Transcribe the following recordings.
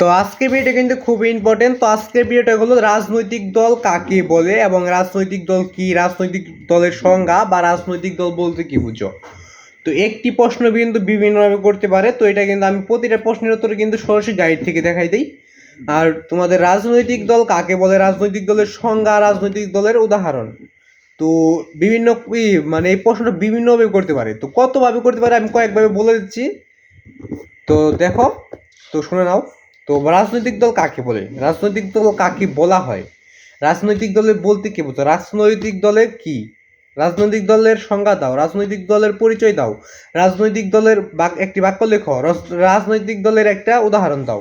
তো আজকের ভিডিওটা কিন্তু খুব ইম্পর্টেন্ট তো আজকের ভিডিওটা হলো রাজনৈতিক দল কাকে বলে এবং রাজনৈতিক দল কি? রাজনৈতিক দলের সংজ্ঞা বা রাজনৈতিক দল বলতে কি বুঝো? তো একটি প্রশ্ন কিন্তু বিভিন্নভাবে করতে পারে। তো এটা কিন্তু আমি প্রতিটা প্রশ্নের উত্তরে কিন্তু সরাসরি গাইড থেকে দেখাই দিই। আর তোমাদের রাজনৈতিক দল কাকে বলে? রাজনৈতিক দলের সংজ্ঞা, রাজনৈতিক দলের উদাহরণ। তো বিভিন্ন মানে এই প্রশ্নটা বিভিন্নভাবে করতে পারে। তো কতভাবে করতে পারে আমি কয়েকভাবে বলে দিচ্ছি। তো দেখো, তো শুনে নাও। তো রাজনৈতিক দল কাকে বলে? রাজনৈতিক দল কাকে বলা হয়? রাজনৈতিক দলের বলতে কি বলতো রাজনৈতিক দলের কি? রাজনৈতিক দলের সংজ্ঞা দাও, রাজনৈতিক দলের পরিচয় দাও, রাজনৈতিক দলের একটি বাক্য লেখো রাজনৈতিক দলের একটা উদাহরণ দাও।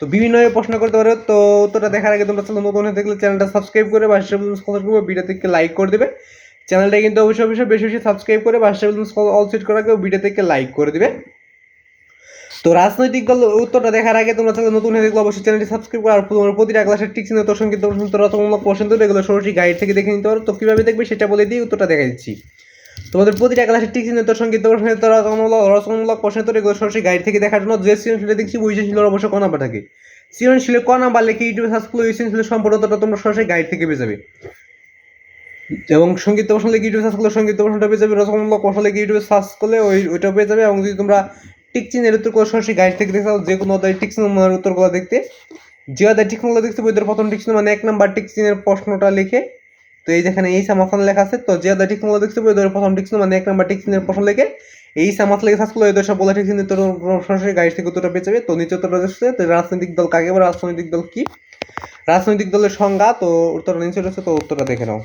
তো বিভিন্নভাবে প্রশ্ন করতে পারো, তো উত্তরটা দেখার আগে তোমরা চ্যানেল নতুন হয়ে থাকলে চ্যানেলটা সাবস্ক্রাইব করে বাসা করবে ভিডিওতে লাইক করে দেবে। চ্যানেলটা কিন্তু অবশ্যই অবশ্যই বেশি বেশি সাবস্ক্রাইব করে বাসা অল সেট করার আগে থেকে লাইক করে দেবে। তো রাজনৈতিক দল উত্তরটা দেখার আগে তোমরা চ্যানেল নতুন হয়ে থাকলে অবশ্যই চ্যানেলটি সাবস্ক্রাইব করো আর তোমার প্রতিটা ক্লাসের ঠিক চিহ্ন, তোর সঙ্গে তোর রচনামূলক তো এগুলো সরাসরি গাইড থেকে দেখে নিতে পারো। তো কীভাবে দেখবে সেটা বলে দিয়ে উত্তরটা দেখা দিচ্ছি। তোমাদের প্রতিটা ক্লাসের ঠিক চিহ্ন, তোর সঙ্গে তোর সঙ্গে তোর রচনামূলক রচনামূলক প্রশ্ন তো এগুলো সরাসরি গাইড থেকে দেখার জন্য যে সৃজনশীলে দেখছি ওই সৃজনশীলের অবশ্যই ক নাম্বার থাকে। সৃজনশীলে ক নাম্বার লিখে ইউটিউবে সার্চ করলে ওই সৃজনশীলের সম্পর্কটা তোমরা সরাসরি গাইড থেকে পেয়ে যাবে। এবং সংগীত প্রশ্ন লিখে ইউটিউবে সার্চ করলে সংগীত প্রশ্নটা পেয়ে যাবে, রচনামূলক প্রশ্ন লিখে ইউটিউবে সার্চ করলে ওই ওইটা পেয়ে যাবে। এবং যদি তোমরা টিক চিহ্নের উত্তরগুলো সরাসরি গাইড থেকে দেখতে যে কোনো অধ্যায় টিক চিহ্নের উত্তরগুলো দেখতে। যে অধ্যায় টিক দেখতে বইদের প্রথম টিক চিহ্ন মানে এক নাম্বার টিক চিহ্নের প্রশ্নটা লিখে। তো এই যেখানে এই সামাফান লেখা আছে, তো যে অধ্যায় টিক চিহ্নগুলো দেখতে বইদের প্রথম টিক চিহ্ন মানে এক নাম্বার টিক চিহ্নের প্রশ্ন লিখে। এই সামাস লেগে সার্চ করলে ওই সব বলা টিক চিহ্নের উত্তর সরাসরি গাইড থেকে উত্তরটা পেয়ে যাবে। তো নিচে উত্তরটা দেখছে তো রাজনৈতিক দল কাকে বলে, রাজনৈতিক দল কি? রাজনৈতিক দলের সংজ্ঞা, তো উত্তরটা নিচে রয়েছে তো উত্তরটা দেখে নাও।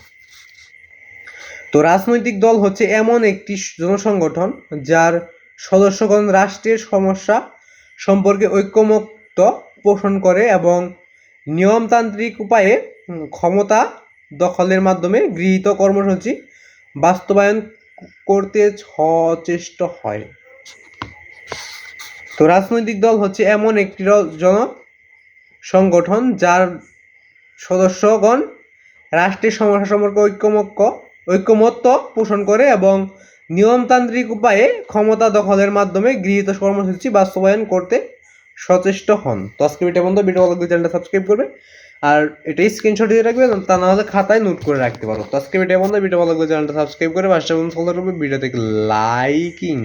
তো রাজনৈতিক দল হচ্ছে এমন একটি জনসংগঠন, যার সদস্যগণ রাষ্ট্রের সমস্যা সম্পর্কে ঐক্যমত্য পোষণ করে এবং নিয়মতান্ত্রিক উপায়ে ক্ষমতা দখলের মাধ্যমে গৃহীত কর্মসূচি বাস্তবায়ন করতে সচেষ্ট হয়। তো রাজনৈতিক দল হচ্ছে এমন একটি জন সংগঠন যার সদস্যগণ রাষ্ট্রের সমস্যা সম্পর্কে ঐক্যমত্য ঐক্যমত্য পোষণ করে এবং নিয়মতান্ত্রিক উপায়ে ক্ষমতা দখলের মাধ্যমে গৃহীত কর্মসূচি বাস্তবায়ন করতে সচেষ্ট হন। তো আজকে ভিডিও বন্ধ ভিডিও ভালো চ্যানেলটা সাবস্ক্রাইব করবে। আর এটা স্ক্রিনশট দিয়ে রাখবে, তা না হলে খাতায় নোট করে রাখতে পারো। তো আজকে ভিডিও বন্ধ ভিডিও ভালো চ্যানেলটা সাবস্ক্রাইব করে বন্ধু ফলো করবে ভিডিও থেকে লাইকিং